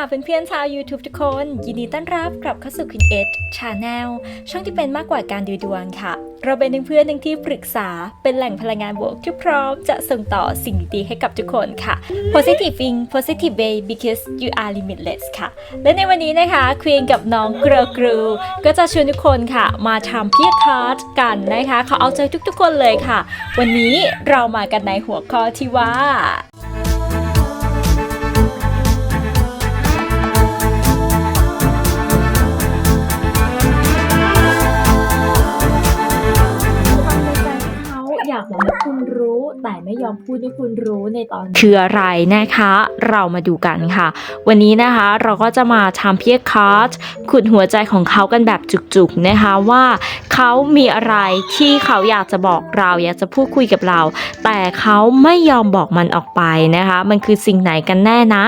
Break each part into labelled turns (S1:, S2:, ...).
S1: ค่ะเพื่อนๆชาว YouTube ทุกคน ยินดีต้อนรับกลับเข้าสู่ Queen Edge Channel ช่องที่เป็นมากกว่าการดูดวงค่ะ เราเป็นทั้งเพื่อนทั้งที่ปรึกษาเป็นแหล่งพลังงานบวกที่พร้อมจะส่งต่อสิ่งดีๆให้กับทุกคนค่ะ Positive Thing Positive Way because you are limitless ค่ะ และในวันนี้นะคะควีนกับน้องเกรอกรูก็จะชวนทุกคนค่ะ มาทำพีคาร์ดกันนะคะเขาเอาใจทุกๆคนเลยค่ะ วันนี้เรามากันในหัวข้อที่ว่า แต่ไม่ยอมพูดให้คุณรู้ในตอนนี้คืออะไรนะคะ เรามาดูกันค่ะ วันนี้นะคะเราก็จะมาทำเพียคาร์ดขุดหัวใจของเขากันแบบจุกๆนะคะว่าเขามีอะไรที่เขาอยากจะบอกเราอยากจะพูดคุยกับเรา แต่เขาไม่ยอมบอกมันออกไปนะคะ มันคือสิ่งไหนกันแน่นะ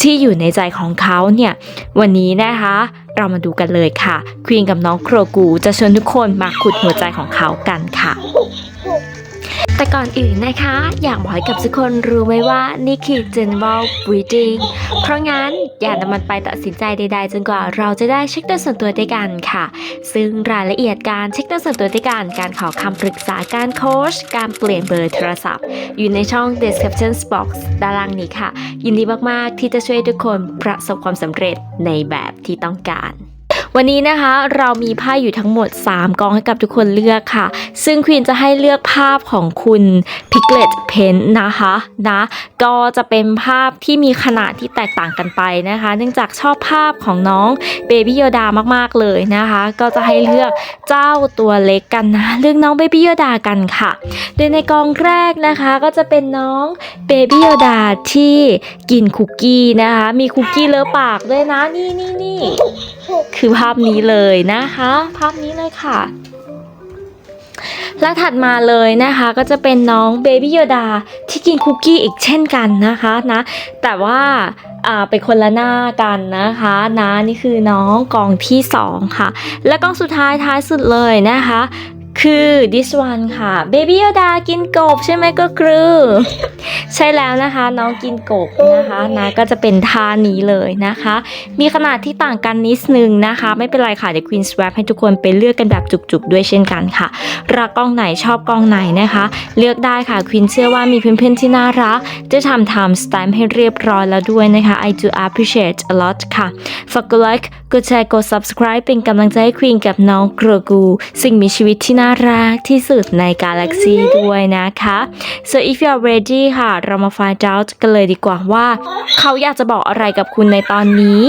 S1: ที่อยู่ในใจของเขาเนี่ยวันนี้นะคะเรามาดูกันเลยค่ะ ควีนกับน้องโครกูจะชวนทุกคนมาขุดหัวใจของเขากันค่ะ แต่ก่อนอื่นนะคะ อยากบอกให้กับทุกคนรู้ไว้ว่านี่คือ general reading เพราะงั้นอย่านำมันไปตัดสินใจใดๆ จนกว่าเราจะได้เช็คตัวส่วนตัวด้วยกันค่ะ ซึ่งรายละเอียดการเช็คตัวส่วนตัวด้วยกัน การขอคำปรึกษาการโค้ชการเปลี่ยนเบอร์โทรศัพท์ อยู่ในช่อง description box ด้านล่างนี้ค่ะ ยินดีมากๆที่จะช่วยทุกคนประสบความสำเร็จในแบบที่ต้องการ วันนี้นะคะเรามีไพ่อยู่ทั้งหมด 3 กองให้กับทุกคนเลือกค่ะ ซึ่งควีนจะให้เลือกภาพของคุณ Piglet Pen นะคะนะก็จะเป็นภาพที่มีขนาดที่แตกต่างกันไปนะคะ เนื่องจากชอบภาพของน้องเบบี้โยดามากๆเลยนะคะ ก็จะให้เลือกเจ้าตัวเล็กกันนะเลือกน้องเบบี้โยดากันค่ะ โดยในกองแรกนะคะก็จะเป็นน้องเบบี้โยดาที่กินคุกกี้นะคะ มีคุกกี้เลอะปากด้วยนะนี่นี่นี่คือภาพนี้เลยนะคะ ภาพนี้เลยค่ะ และถัดมาเลยนะคะก็จะเป็นน้องเบบี้โยดาที่กินคุกกี้อีกเช่นกันนะคะนะ แต่ว่าอ่าเป็นคนละหน้ากันนะคะนะนี่คือน้องกองที่สองค่ะ และกองสุดท้ายท้ายสุดเลยนะคะ คือ this one ค่ะ Baby Yoda กินกบใช่ไหมก็คือ ใช่แล้วนะคะน้องกินกบนะคะนะก็จะเป็นท่านี้เลยนะคะ มีขนาดที่ต่างกันนิดนึงนะคะ ไม่เป็นไรค่ะเดี๋ยว Queen Swap ให้ทุกคนไปเลือกกันแบบจุกๆ ด้วยเช่นกันค่ะ รักกล้องไหนชอบกล้องไหนนะคะ เลือกได้ค่ะ Queen เชื่อว่ามีเพื่อนๆที่น่ารัก จะทำ time stamp ให้เรียบร้อยแล้วด้วยนะคะ I do appreciate a lot ค่ะฝากกดไลค์กดแชร์กด subscribe เป็นกำลังใจให้ Queen กับน้องกรกูสิ่งมีชีวิตที่น่าารักที่สุดในกาแล็กซีด้วยนะคะ so if you are ready ค่ะ เรามา find out กันเลยดีกว่าว่า เขาอยากจะบอกอะไรกับคุณในตอนนี้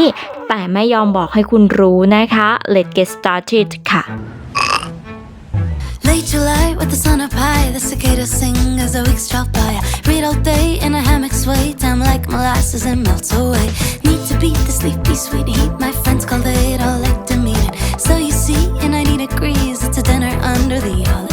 S1: แต่ไม่ยอมบอกให้คุณรู้นะคะ let's get started ค่ะ
S2: Late July with the sun up high, the cicadas sing as the weeks drop by. Read all day in a hammock sway, time like molasses and melts away. Need to beat the sleepy sweet heat, my friends call it all like to meet it. So you see, and I need a green. Under the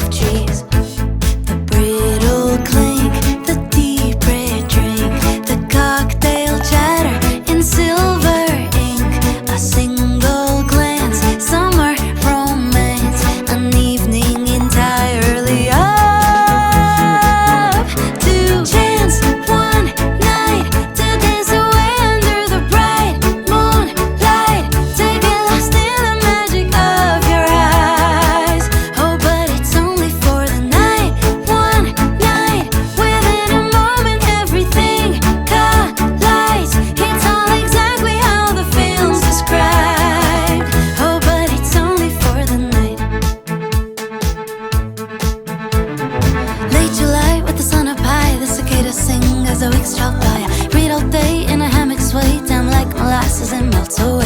S2: as a weak by a Read all day in a hammock sway, down like molasses and melt away.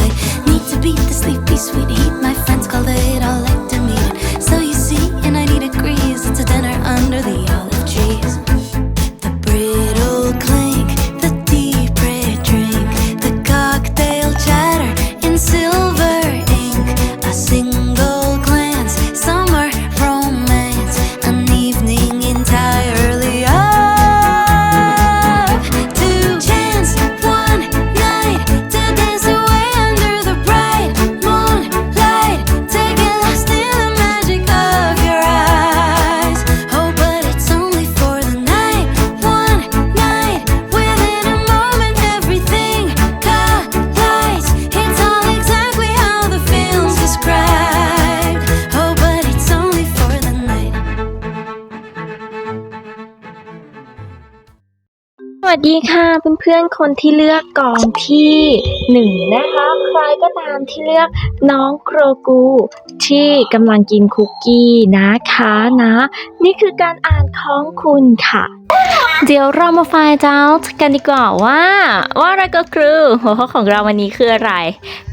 S1: สดีค่ะเพื่อนๆคนที่เลือกกองที่หนึ่งนะคะใครก็ตามที่เลือกน้องโครกู ที่กำลังกินคุกกี้นะคะนะ นี่คือการอ่านของคุณค่ะเดี๋ยวเรามาฟล์เจ้ากันดีกว่าว่า ว่าอะไรก็คือหัวข้อของเราวันนี้คืออะไร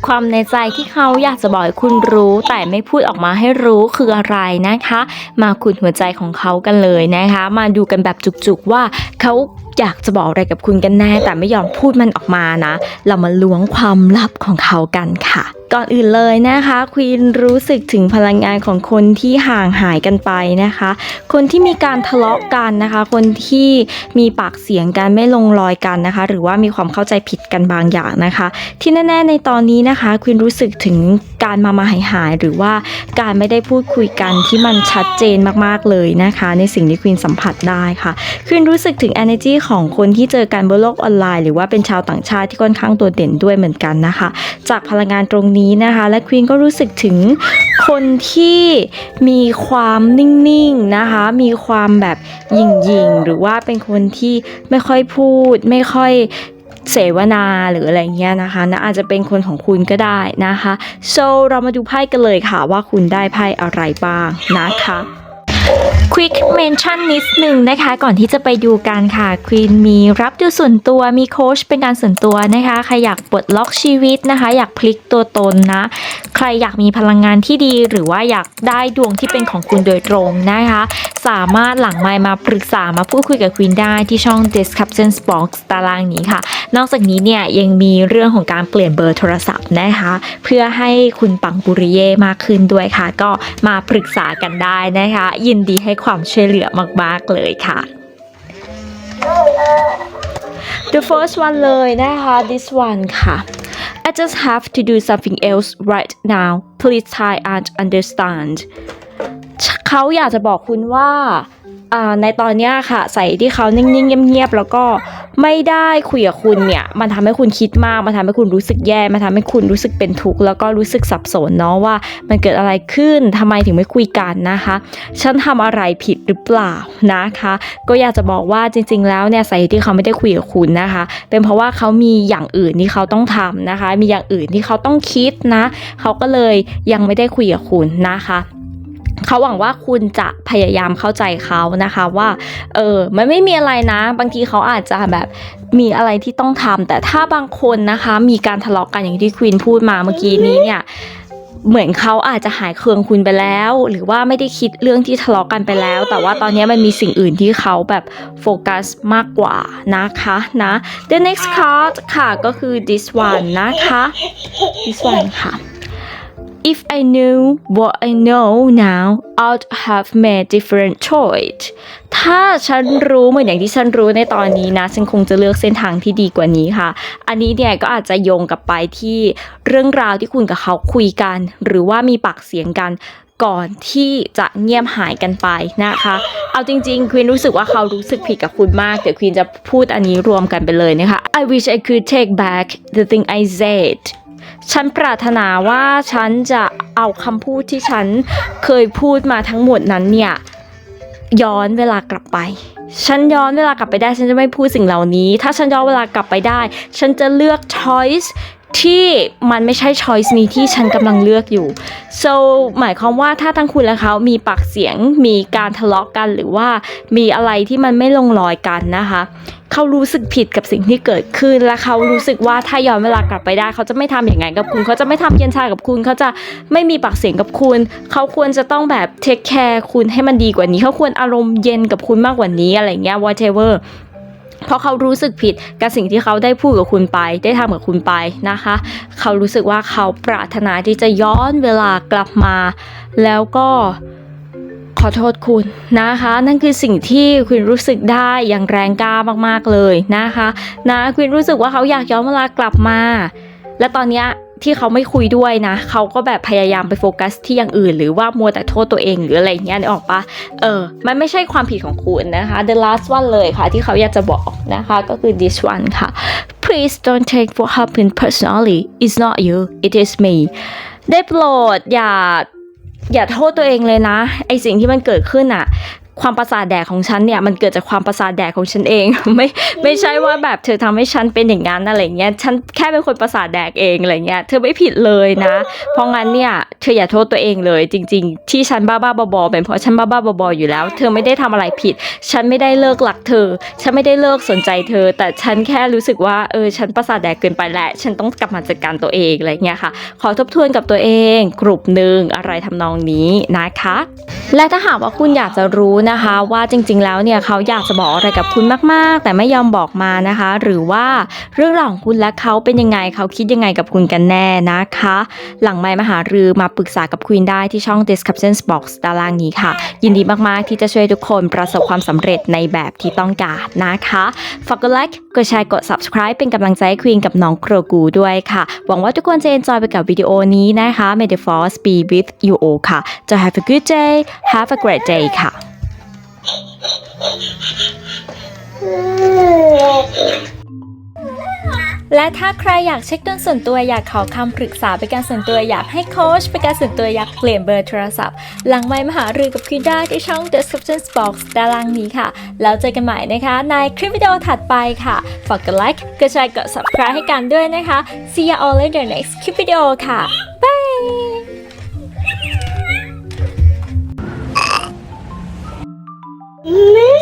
S1: ความในใจที่เขาอยากจะบอกให้คุณรู้ แต่ไม่พูดออกมาให้รู้คืออะไรนะคะ มาขุดหัวใจของเขากันเลยนะคะ มาดูกันแบบจุกๆว่าเขาอยากจะบอกอะไรกับคุณกันแน่ แต่ไม่ยอมพูดมันออกมานะ เรามาล้วงความลับของเขากันค่ะ ก่อนอื่นเลยนะคะควีนรู้สึกถึงพลังงานของคนที่ห่างหายกันไปนะคะ คนที่มีการทะเลาะกันนะคะ คนที่มีปากเสียงกันไม่ลงรอยกันนะคะ หรือว่ามีความเข้าใจผิดกันบางอย่างนะคะ ที่แน่ ๆ ในตอนนี้นะคะควีนรู้สึกถึงการมามาหายหายหรือว่าการไม่ได้พูดคุยกันที่มันชัดเจนมากๆเลยนะคะ ในสิ่งที่ควีนสัมผัสได้ค่ะควีนรู้สึกถึง energy ของคนที่เจอกันบนโลกออนไลน์ หรือว่าเป็นชาวต่างชาติที่ค่อนข้างตัวเด่นด้วยเหมือนกันนะคะ จากพลังงานตรงนี้นะคะ และควีนก็รู้สึกถึงคนที่มีความนิ่งๆนะคะ มีความแบบหยิ่งๆ หรือว่าเป็นคนที่ไม่ค่อยพูด ไม่ค่อยเสวนาหรืออะไรเงี้ยนะคะนะอาจจะเป็นคนของคุณก็ได้นะคะ so เรามาดูไพ่กันเลยค่ะว่าคุณได้ไพ่อะไรบ้างนะคะ Quick Mention นิดหนึ่งนะคะ ก่อนที่จะไปดูกันค่ะควีนมีรับดูส่วนตัวมีโค้ชเป็นการส่วนตัวนะคะใครอยากปลดล็อกชีวิตนะคะ อยากพลิกตัวตนนะ ใครอยากมีพลังงานที่ดี หรือว่าอยากได้ดวงที่เป็นของคุณโดยตรงนะคะ สามารถหลังไมค์มาปรึกษามาพูดคุยกับควีนได้ที่ช่อง Description Box ตารางนี้ค่ะ นอกจากนี้เนี่ยยังมีเรื่องของการเปลี่ยนเบอร์โทรศัพท์นะคะ เพื่อให้คุณปังปุริเย่มากขึ้นด้วยค่ะ ก็มาปรึกษากันได้นะคะยินดีให้ความช่วยเหลือมาก ๆ เลยค่ะ The first one เลยนะคะ this one ค่ะ I just have to do something else right now please try and understand เขาอยากจะบอกคุณว่า ในตอนนี้ค่ะ ใส่ที่เขานิ่งๆเงียบๆแล้วก็ไม่ได้คุยกับคุณเนี่ย มันทำให้คุณคิดมาก มันทำให้คุณรู้สึกแย่ มันทำให้คุณรู้สึกเป็นทุกข์แล้วก็รู้สึกสับสนเนาะว่า มันเกิดอะไรขึ้นทำไมถึงไม่คุยกันนะคะ ฉันทำอะไรผิดหรือเปล่านะคะ ก็อยากจะบอกว่าจริง ๆ แล้วเนี่ยสาเหตุที่เขาไม่ได้คุยกับคุณนะคะ เป็นเพราะว่าเขามีอย่างอื่นที่เขาต้องทำนะคะ มีอย่างอื่นที่เขาต้องคิดนะ เขาก็เลยยังไม่ได้คุยกับคุณนะคะ เขาหวังว่าคุณจะพยายามเข้าใจเขานะคะว่าเออมันไม่มีอะไรนะ บางทีเขาอาจจะแบบมีอะไรที่ต้องทำแต่ถ้าบางคนนะคะมีการทะเลาะกันอย่างที่ควีนพูดมาเมื่อกี้นี้เนี่ยเหมือนเขาอาจจะหายเคืองคุณไปแล้ว หรือว่าไม่ได้คิดเรื่องที่ทะเลาะกันไปแล้ว แต่ว่าตอนนี้มันมีสิ่งอื่นที่เขาแบบโฟกัสมากกว่านะคะนะ the next card ค่ะก็คือ this one นะคะ this one ค่ะ If I knew what I know now I'd have made different choice ถ้าฉันรู้เหมือนอย่างที่ฉันรู้ในตอนนี้นะ ฉันคงจะเลือกเส้นทางที่ดีกว่านี้ค่ะ อันนี้เนี่ยก็อาจจะโยงกลับไปที่เรื่องราวที่คุณกับเขาคุยกัน หรือว่ามีปากเสียงกันก่อนที่จะเงียบหายกันไปนะคะ เอาจริงๆควีนรู้สึกว่าเขารู้สึกผิดกับคุณมาก เดี๋ยวควีนจะพูดอันนี้รวมกันไปเลยนะคะ I wish I could take back the thing I said ฉันปรารถนาว่าฉันจะเอาคำพูดที่ฉันเคยพูดมาทั้งหมดนั้นเนี่ยย้อนเวลากลับไป ฉันย้อนเวลากลับไปได้ ฉันจะไม่พูดสิ่งเหล่านี้ ถ้าฉันย้อนเวลากลับไปได้ ฉันจะเลือก choice ที่มันไม่ใช่ choice นี้ที่ฉันกำลังเลือกอยู่ so หมายความว่าถ้าทั้งคุณและเขามีปากเสียง มีการทะเลาะกันหรือว่ามีอะไรที่มันไม่ลงรอยกันนะคะ เขารู้สึกผิดกับสิ่งที่เกิดขึ้น และเขารู้สึกว่าถ้าย้อนเวลากลับไปได้ เขาจะไม่ทำอย่างไงกับคุณ เขาจะไม่ทำเย็นชากับคุณ เขาจะไม่มีปากเสียงกับคุณ เขาควรจะต้องแบบเทคแคร์คุณให้มันดีกว่านี้ เขาควรอารมณ์เย็นกับคุณมากกว่านี้อะไรเงี้ย whatever เพราะเขารู้สึกผิดกับสิ่งที่เขาได้พูดกับคุณไป ได้ทำกับคุณไปนะคะ เขารู้สึกว่าเขาปรารถนาที่จะย้อนเวลากลับมา แล้วก็ขอโทษคุณนะคะ นั่นคือสิ่งที่คุณรู้สึกได้อย่างแรงกล้ามากๆเลยนะคะ นะคุณรู้สึกว่าเขาอยากย้อนเวลากลับมา และตอนนี้ ที่เขาไม่คุยด้วยนะ เขาก็แบบพยายามไปโฟกัสที่อย่างอื่น หรือว่ามัวแต่โทษตัวเองหรืออะไรเงี้ยนึกออกปะเออ มันไม่ใช่ความผิดของคุณนะคะ the last one เลยค่ะ ที่เขาอยากจะบอกนะคะก็คือ this one ค่ะ please don't take what happened personally it's not you it is me ได้โปรดอย่าอย่าโทษตัวเองเลยนะไอสิ่งที่มันเกิดขึ้นอะ ความประสาทแดกของฉันเนี่ยมันเกิดจากความประสาทแดกของฉันเอง ไม่ไม่ใช่ว่าแบบเธอทำให้ฉันเป็นอย่างนั้นอะไรเงี้ยฉันแค่เป็นคนประสาทแดกเองอะไรเงี้ยเธอไม่ผิดเลยนะ เพราะงั้นเนี่ยเธออย่าโทษตัวเองเลย จริง ๆ ที่ฉันบ้าบ้าบอเป็นเพราะฉันบ้าบ้าบออยู่แล้ว เธอไม่ได้ทำอะไรผิด ฉันไม่ได้เลิกหลักเธอ ฉันไม่ได้เลิกสนใจเธอ แต่ฉันแค่รู้สึกว่าเออฉันประสาทแดกเกินไปแหละฉันต้องกลับมาจัดการตัวเองอะไรเงี้ยค่ะ ขอทบทวนกับตัวเอง กลุ่มหนึ่งอะไรทำนองนี้นะคะ และถ้าหากว่าคุณอยากจะรู้นะคะว่าจริงๆแล้วเนี่ยเขาอยากจะบอกอะไรกับคุณมาก ๆ แต่ไม่ยอมบอกมานะคะ หรือว่าเรื่องราวของคุณและเขาเป็นยังไงเขาคิดยังไงกับคุณกันแน่นะคะ หลังไมมหารือมาปรึกษากับควีนได้ที่ช่อง description box ด้านล่างนี้ค่ะ ยินดีมากๆที่จะช่วยทุกคนประสบความสำเร็จในแบบที่ต้องการนะคะฝากกดไลค์กดแชร์กด subscribe เป็นกำลังใจให้ควีนกับน้องโครกูด้วยค่ะ หวังว่าทุกคนจะ enjoy ไปกับวิดีโอนี้นะคะ May the force be with you all ค่ะ จะ have a good day have a great day ค่ะ และถ้าใครอยากเช็คดวงส่วนตัวอยากขอคำปรึกษาเป็นการส่วนตัวอยากให้โค้ชเป็นการส่วนตัวอยากเปลี่ยนเบอร์โทรศัพท์ หลังไมค์มหารือกับคุณได้ที่ช่อง description box ด้านล่างนี้ค่ะ แล้วเจอกันใหม่นะคะ ในคลิปวิดีโอถัดไปค่ะ ฝากกดไลค์กดแชร์กด subscribe ให้กันด้วยนะคะ see you all in the next คลิปวิดีโอค่ะ bye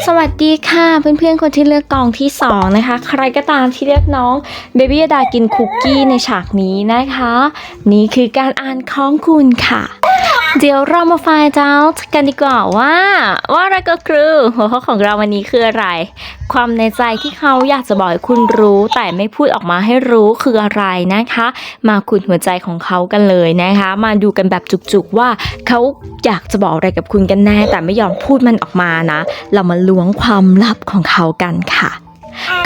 S1: สวัสดีค่ะเพื่อนๆคนที่เลือกกองที่ 2 นะคะ ใครก็ตามที่เลือกน้องเบบี้ดากินคุกกี้ในฉากนี้นะคะ นี่คือการอ่านของคุณค่ะ เดี๋ยวเรามาฟล์เจ้ากันดีกว่าว่า ว่าอะไรก็คือ หัวข้อของเราวันนี้คืออะไร ความในใจที่เขาอยากจะบอกให้คุณรู้ แต่ไม่พูดออกมาให้รู้คืออะไรนะคะ มาขุดหัวใจของเขากันเลยนะคะ มาดูกันแบบจุกๆว่าเขาอยากจะบอกอะไรกับคุณกันแน่ แต่ไม่ยอมพูดมันออกมานะ เรามาล้วงความลับของเขากันค่ะ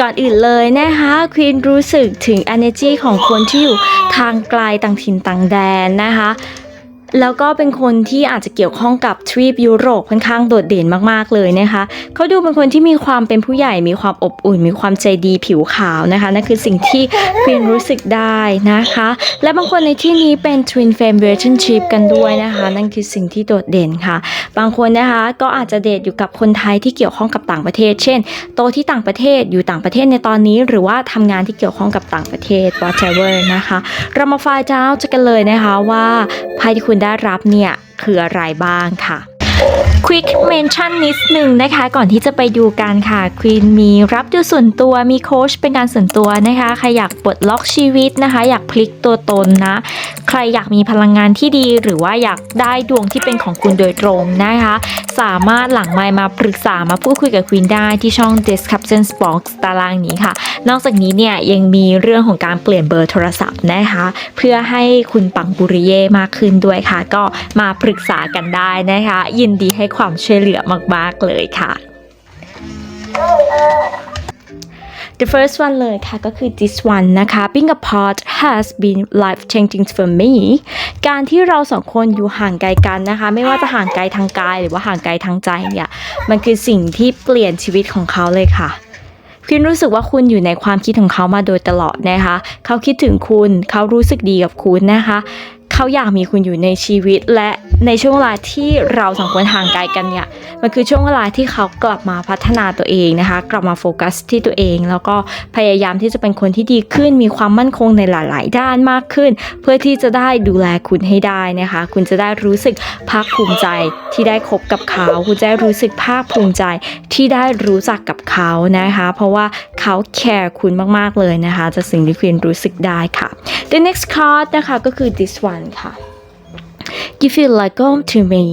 S1: ก่อนอื่นเลยนะคะควีนรู้สึกถึง energy ของคนที่อยู่ทางไกลต่างถิ่นต่างแดนนะคะ แล้วก็เป็นคนที่อาจจะเกี่ยวข้องกับทวีปยุโรปค่อนข้างโดดเด่นมากๆเลยนะคะ เขาดูเป็นคนที่มีความเป็นผู้ใหญ่มีความอบอุ่น มีความใจดีผิวขาวนะคะนั่นคือสิ่งที่ควีนรู้สึกได้นะคะ และบางคนในที่นี้เป็น twin flame relationship กันด้วยนะคะ นั่นคือสิ่งที่โดดเด่นค่ะ บางคนนะคะก็อาจจะเดทอยู่กับคนไทยที่เกี่ยวข้องกับต่างประเทศ เช่น โตที่ต่างประเทศอยู่ต่างประเทศในตอนนี้ หรือว่าทำงานที่เกี่ยวข้องกับต่างประเทศ whatever นะคะ เรามาฟล์เจ้าจะกันเลยนะคะว่าไพ่ที่คุณได้รับเนี่ยคืออะไรบ้างค่ะ Quick Mention นิดหนึ่งนะคะ ก่อนที่จะไปดูกันค่ะควีนมีรับดูส่วนตัวมีโค้ชเป็นการส่วนตัวนะคะใครอยากปลดล็อกชีวิตนะคะ อยากพลิกตัวตนนะ ใครอยากมีพลังงานที่ดี หรือว่าอยากได้ดวงที่เป็นของคุณโดยตรงนะคะ สามารถหลังไมค์มาปรึกษามาพูดคุยกับควีนได้ที่ช่อง description box ตารางนี้ค่ะ นอกจากนี้เนี่ยยังมีเรื่องของการเปลี่ยนเบอร์โทรศัพท์นะคะ เพื่อให้คุณปังบุริเย่มากขึ้นด้วยค่ะ ก็มาปรึกษากันได้นะคะยินดีให้ความช่วยเหลือมากๆเลยค่ะ The first one เลยค่ะก็คือ this one นะคะ being apart has been life changing for me การที่เราสองคนอยู่ห่างไกลกันนะคะ ไม่ว่าจะห่างไกลทางกาย หรือว่าห่างไกลทางใจเนี่ยมันคือสิ่งที่เปลี่ยนชีวิตของเขาเลยค่ะคุณรู้สึกว่าคุณอยู่ในความคิดของเขามาโดยตลอดนะคะ เขาคิดถึงคุณ เขารู้สึกดีกับคุณนะคะ เขาอยากมีคุณอยู่ในชีวิต และในช่วงเวลาที่เราสองคนห่างไกลกันเนี่ยมันคือช่วงเวลาที่เขากลับมาพัฒนาตัวเองนะคะ กลับมาโฟกัสที่ตัวเอง แล้วก็พยายามที่จะเป็นคนที่ดีขึ้น มีความมั่นคงในหลาย ๆ ด้านมากขึ้น เพื่อที่จะได้ดูแลคุณให้ได้นะคะ คุณจะได้รู้สึกภาคภูมิใจที่ได้คบกับเขา คุณจะได้รู้สึกภาคภูมิใจที่ได้รู้จักกับเขานะคะ เพราะว่าเขาแคร์คุณมาก ๆ เลยนะคะจากสิ่งที่คุณรู้สึกได้ค่ะ the next card นะคะก็คือ this one ค่ะ you feel like home to me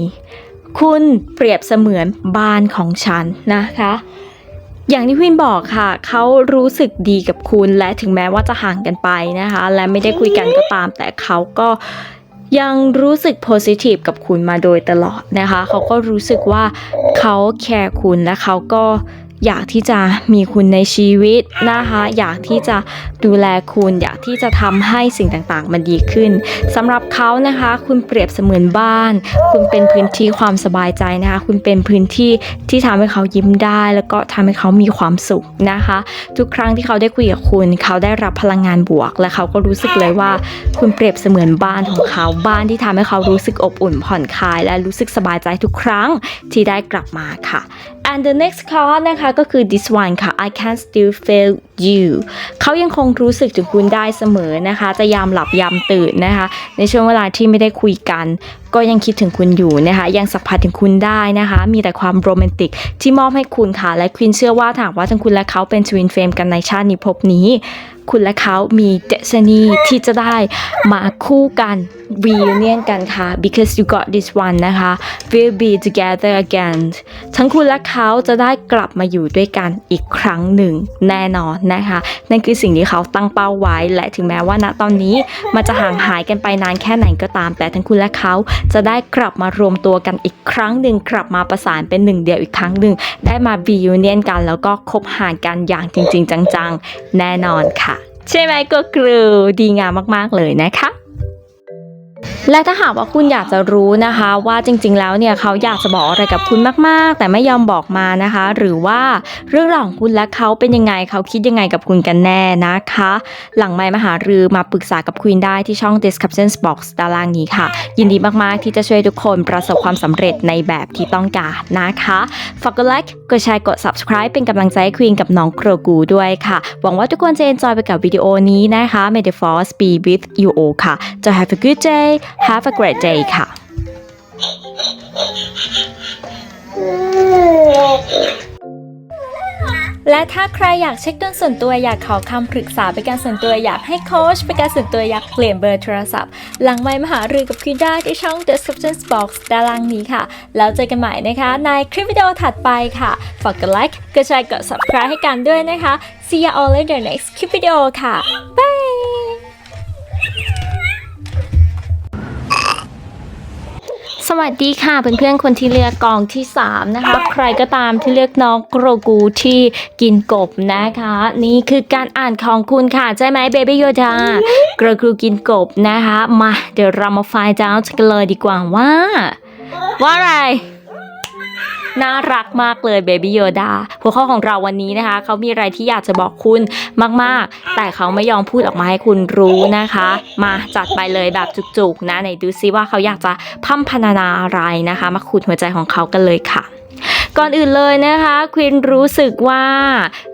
S1: คุณเปรียบเสมือนบ้านของฉันนะคะ อย่างที่พินบอกค่ะ เขารู้สึกดีกับคุณและถึงแม้ว่าจะห่างกันไปนะคะ และไม่ได้คุยกันก็ตาม แต่เขาก็ยังรู้สึกโพซิทีฟกับคุณมาโดยตลอดนะคะ เขาก็รู้สึกว่าเขาแคร์คุณและเขาก็ อยากที่จะมีคุณในชีวิตนะคะ อยากที่จะดูแลคุณ อยากที่จะทำให้สิ่งต่างๆ มันดีขึ้นสำหรับเขานะคะ คุณเปรียบเสมือนบ้าน คุณเป็นพื้นที่ความสบายใจนะคะ คุณเป็นพื้นที่ที่ทำให้เขายิ้มได้ แล้วก็ทำให้เขามีความสุขนะคะ ทุกครั้งที่เขาได้คุยกับคุณ เขาได้รับพลังงานบวก และเขาก็รู้สึกเลยว่า คุณเปรียบเสมือนบ้านของเขาบ้านที่ทำให้เขารู้สึกอบอุ่นผ่อนคลาย และรู้สึกสบายใจทุกครั้งที่ได้กลับมาค่ะ and the next card นะคะก็คือ this one ค่ะ I can still feel you เขายังคงรู้สึกถึงคุณได้เสมอนะคะ จะยามหลับยามตื่นนะคะ ในช่วงเวลาที่ไม่ได้คุยกัน ก็ยังคิดถึงคุณอยู่นะคะ ยังสัมผัสถึงคุณได้นะคะ มีแต่ความโรแมนติกที่มอบให้คุณค่ะ และควินเชื่อว่าถากว่าทั้งคุณและเขาเป็นทวินเฟรมกันในชาตินี้ภพนี้ คุณและเขามีเดซนีที่จะได้มาคู่กัน reunion กันค่ะ because you got this one นะคะ will be together again ทั้งคุณและเขาจะได้กลับมาอยู่ด้วยกันอีกครั้งหนึ่งแน่นอนนะคะ นั่นคือสิ่งที่เขาตั้งเป้าไว้ และถึงแม้ว่าณตอนนี้มันจะห่างหายกันไปนานแค่ไหนก็ตาม แต่ทั้งคุณและเขาจะได้กลับมารวมตัวกันอีกครั้งหนึ่งกลับมาประสานเป็นหนึ่งเดียวอีกครั้งหนึ่งได้มาบีอูเนียนกัน แล้วก็คบหากันอย่างจริง ๆ จังๆ แน่นอนค่ะ ใช่ไหมก็กรูดีงามมากๆเลยนะคะ และถ้าหากว่าคุณอยากจะรู้นะคะว่าจริงๆ แล้วเนี่ยเขาอยากจะบอกอะไรกับคุณมากๆ แต่ไม่ยอมบอกมานะคะ หรือว่าเรื่องราวของคุณและเขาเป็นยังไงเขาคิดยังไงกับคุณกันแน่นะคะ หลังไมมหารือมาปรึกษากับควีนได้ที่ช่อง description box ตารางนี้ค่ะ ยินดีมากๆที่จะช่วยทุกคนประสบความสำเร็จในแบบที่ต้องการนะคะฝากกดไลค์กดแชร์กด subscribe เป็นกำลังใจให้ควีนกับน้องโกรกูด้วยค่ะ หวังว่าทุกคนจะ enjoy ไปกับวิดีโอนี้นะคะ May the force be with you all ค่ะ จะ have a good day have a great day ค่ะ และถ้าใครอยากเช็คดวงส่วนตัวอยากขอคำปรึกษาเป็นการส่วนตัวอยากให้โค้ชเป็นการส่วนตัวอยากเปลี่ยนเบอร์โทรศัพท์ หลังไมค์มหารือกับคุณได้ที่ช่อง description box ด้านล่างนี้ค่ะ แล้วเจอกันใหม่นะคะ ในคลิปวิดีโอถัดไปค่ะ ฝากกดไลค์กดแชร์กด subscribe ให้กันด้วยนะคะ see you all in the next คลิปวิดีโอค่ะ bye สวัสดีค่ะเพื่อนๆคนที่เลือกกองที่3นะคะใครก็ตามที่เลือกน้องโกรกูที่กินกบนะคะ นี่คือการอ่านของคุณค่ะ ใช่ไหมเบบี้โยดาโกรกูกินกบนะคะ มาเดี๋ยวเรามาไฟล์จ้ากันเลยดีกว่าว่า ว่าอะไร น่ารักมากเลยเบบี้โยดาหัวข้อของเราวันนี้นะคะ เขามีอะไรที่อยากจะบอกคุณมาก ๆ แต่เขาไม่ยอมพูดออกมาให้คุณรู้นะคะ มาจัดไปเลยแบบจุก ๆ นะไหนดูซิว่าเขาอยากจะพัมพรรณนาอะไรนะคะ มาขูดหัวใจของเขากันเลยค่ะก่อนอื่นเลยนะคะควินรู้สึกว่า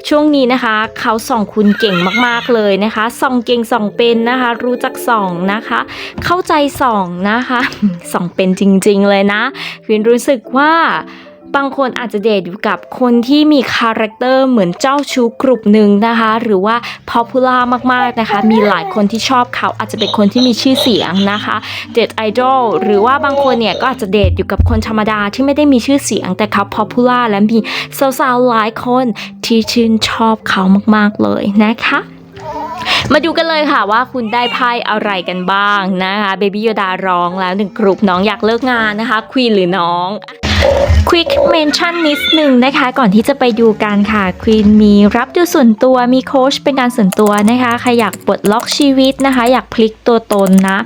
S1: ช่วงนี้นะคะ เขาส่องคุณเก่งมากๆเลยนะคะส่องเก่งส่องเป็นนะคะ รู้จักส่องนะคะ เข้าใจส่องนะคะส่องเป็นจริงๆเลยนะควินรู้สึกว่า บางคนอาจจะเดทอยู่กับคนที่มีคาแรคเตอร์เหมือนเจ้าชู้กลุ่มหนึ่งนะคะ หรือว่า popular มากๆนะคะ มีหลายคนที่ชอบเขาอาจจะเป็นคนที่มีชื่อเสียงนะคะเดทไอดอลหรือว่าบางคนเนี่ยก็อาจจะเดทอยู่กับคนธรรมดาที่ไม่ได้มีชื่อเสียงแต่เขา popular และมีสาวๆหลายคนที่ชื่นชอบเขามากๆเลยนะคะมาดูกันเลยค่ะว่าคุณได้ไพ่อะไรกันบ้างนะคะเบบี้โยดาร้องแล้วหนึ่งกลุ่มน้องอยากเลิกงานนะคะควีนหรือน้อง Quick Mention นิดหนึ่งนะคะ ก่อนที่จะไปดูกันค่ะควีนมีรับดูส่วนตัวมีโค้ชเป็นการส่วนตัวนะคะใครอยากปลดล็อกชีวิตนะคะ อยากพลิกตัวตนนะ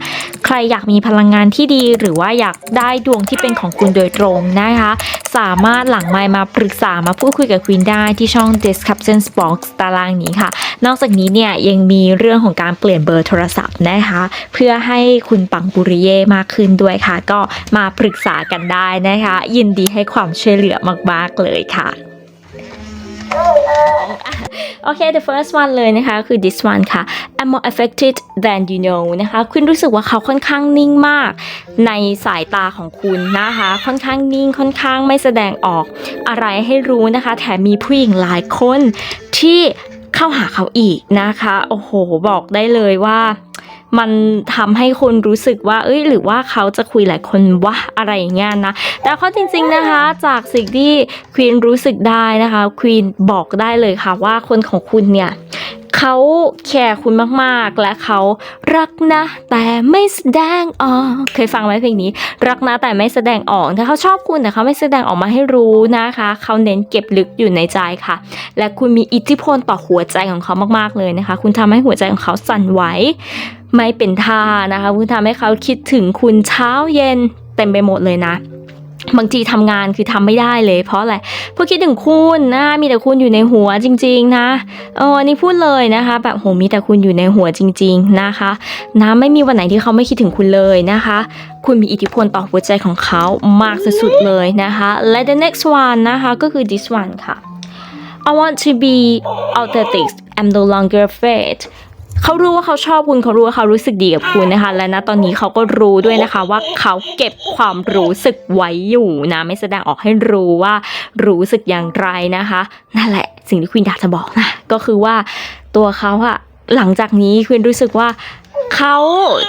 S1: ใครอยากมีพลังงานที่ดี หรือว่าอยากได้ดวงที่เป็นของคุณโดยตรงนะคะ สามารถหลังไมค์มาปรึกษามาพูดคุยกับควีนได้ที่ช่อง description box ตารางนี้ค่ะ นอกจากนี้เนี่ยยังมีเรื่องของการเปลี่ยนเบอร์โทรศัพท์นะคะ เพื่อให้คุณปังปุริเย่มากขึ้นด้วยค่ะ ก็มาปรึกษากันได้นะคะ ยินดีให้ความช่วยเหลือมาก ๆ เลยค่ะ โอเค the first one เลยนะคะคือ this one ค่ะ I'm more affected than you know นะคะ คุณรู้สึกว่าเขาค่อนข้างนิ่งมาก ในสายตาของคุณนะคะ ค่อนข้างนิ่งค่อนข้างไม่แสดงออกอะไรให้รู้นะคะ แถมมีผู้หญิงหลายคนที่เข้าหาเขาอีกนะคะ โอ้โห บอกได้เลยว่า มันทำให้คนรู้สึกว่า เอ้ย หรือว่าเขาจะคุยหลายคนวะอะไรอย่างเงี้ยนะ แต่ข้อจริงๆนะคะจากสิ่งที่ควีนรู้สึกได้นะคะควีนบอกได้เลยค่ะว่าคนของคุณเนี่ยเขาแคร์คุณมากๆ และเขารักนะ แต่ไม่แสดงออก เคยฟังไหมเพลงนี้ รักนะแต่ไม่แสดงออกแต่เขาชอบคุณแต่เขาไม่แสดงออกมาให้รู้นะคะ เขาเน้นเก็บลึกอยู่ในใจค่ะ และคุณมีอิทธิพลต่อหัวใจของเขามากๆเลยนะคะ คุณทำให้หัวใจของเขาสั่นไหว ไม่เป็นท่านะคะคุณทำให้เขาคิดถึงคุณเช้าเย็นเต็มไปหมดเลยนะบางทีทำงานคือทำไม่ได้เลย เพราะอะไรเพราะคิดถึงคุณนะมีแต่คุณอยู่ในหัวจริง ๆ นะเอออันนี้พูดเลยนะคะ แบบโหมีแต่คุณอยู่ในหัวจริง ๆนะคะนะไม่มีวันไหนที่เขาไม่คิดถึงคุณเลยนะคะ คุณมีอิทธิพลต่อหัวใจของเขามากสุดๆเลยนะคะ และ the next one นะคะก็คือ this one ค่ะ I want to be authentic I'm no longer afraid เขารู้ว่าเขาชอบคุณเขารู้ว่าเขารู้สึกดีกับคุณนะคะ และณตอนนี้เขาก็รู้ด้วยนะคะว่าเขาเก็บความรู้สึกไว้อยู่นะ ไม่แสดงออกให้รู้ว่ารู้สึกอย่างไรนะคะ นั่นแหละสิ่งที่คุณอยากจะบอกนะก็คือว่าตัวเขาอะหลังจากนี้คุณรู้สึกว่าเขา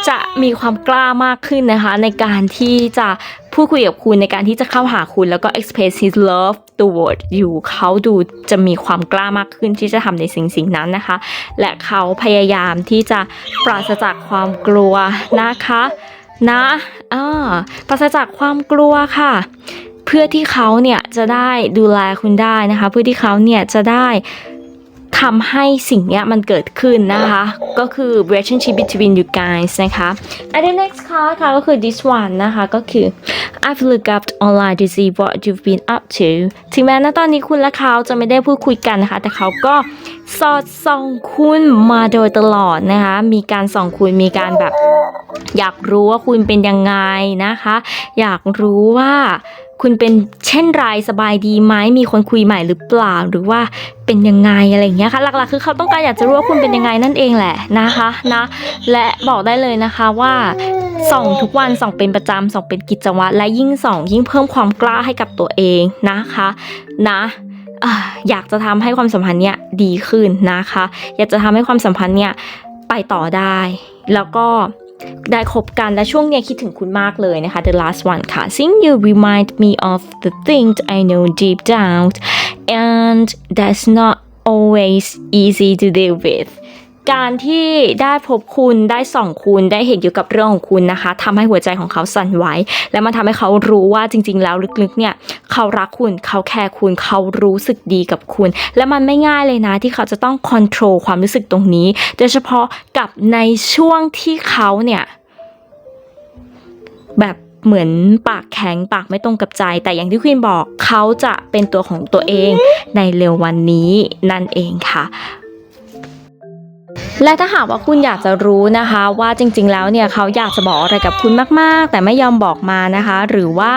S1: จะมีความกล้ามากขึ้นนะคะ ในการที่จะพูดคุยกับคุณในการที่จะเข้าหาคุณแล้วก็ express his love toward you เขาดูจะมีความกล้ามากขึ้นที่จะทำในสิ่งสิ่งนั้นนะคะ และเขาพยายามที่จะปราศจากความกลัวนะคะ นะอ่าปราศจากความกลัวค่ะ เพื่อที่เขาเนี่ยจะได้ดูแลคุณได้นะคะ เพื่อที่เขาเนี่ยจะได้ ทำให้สิ่งเนี้ยมันเกิดขึ้นนะคะ ก็คือ relationship between you guys นะคะ and the next card ค่ะก็คือ this one นะคะ ก็คือ I've looked up online to see what you've been up to ถึงแม้ณตอนนี้คุณและเขาจะไม่ได้พูดคุยกันนะคะ แต่เขาก็สอดส่องคุณมาโดยตลอดนะคะ มีการส่องคุณ มีการแบบ อยากรู้ว่าคุณเป็นยังไงนะคะ อยากรู้ว่า คุณเป็นเช่นไรสบายดีไหมมีคนคุยใหม่หรือเปล่าหรือว่าเป็นยังไงอะไรอย่างเงี้ยค่ะหลักๆ คือเขาต้องการอยากจะรู้ว่าคุณเป็นยังไงนั่นเองแหละนะคะนะและบอกได้เลยนะคะว่าส่องทุกวันส่องเป็นประจำส่องเป็นกิจวัตรและยิ่งส่อง ยิ่งเพิ่มความกล้าให้กับตัวเองนะคะ นะอ่าอยากจะทำให้ความสัมพันธ์เนี้ยดีขึ้นนะคะ อยากจะทำให้ความสัมพันธ์เนี้ยไปต่อได้ แล้วก็ ได้คบกันและช่วงเนี้ยคิดถึงคุณมากเลยนะคะ the last one ค่ะ Sing you remind me of the things I know deep down and that's not always easy to deal with การที่ได้พบคุณได้ส่องคุณได้เห็นเกี่ยวกับเรื่องของคุณนะคะทำให้หัวใจของเขาสั่นไหวและมันทำให้เขารู้ว่าจริง ๆ แล้วลึกๆ เนี่ยเขารักคุณเขาแคร์คุณเขารู้สึกดีกับคุณ และมันไม่ง่ายเลยนะที่เขาจะต้องคอนโทรลความรู้สึกตรงนี้ โดยเฉพาะกับในช่วงที่เขาเนี่ยแบบเหมือนปากแข็งปากไม่ตรงกับใจ แต่อย่างที่ควีนบอกเขาจะเป็นตัวของตัวเองในเร็ววันนี้นั่นเองค่ะ Yeah. และถ้าหากว่าคุณอยากจะรู้นะคะว่าจริง ๆ แล้วเนี่ยเขาอยากจะบอกอะไรกับคุณมาก ๆ แต่ไม่ยอมบอกมานะคะ หรือว่า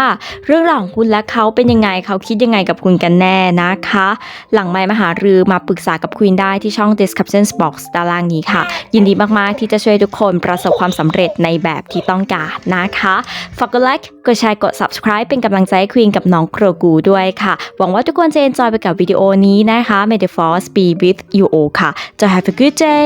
S1: เรื่องราวของคุณและเขาเป็นยังไงเขาคิดยังไงกับคุณกันแน่นะคะ หลังไมมหารือมาปรึกษากับควีนได้ที่ช่อง description box ด้านล่างนี้ค่ะ ยินดีมาก ๆ ที่จะช่วยทุกคนประสบความสำเร็จในแบบที่ต้องการนะคะฝากกดไลค์กดแชร์กด subscribe เป็นกำลังใจให้ควีนกับน้องโครกูด้วยค่ะ หวังว่าทุกคนจะ enjoy ไปกับวิดีโอนี้นะคะ May the force be with you all ค่ะ จะ have a good day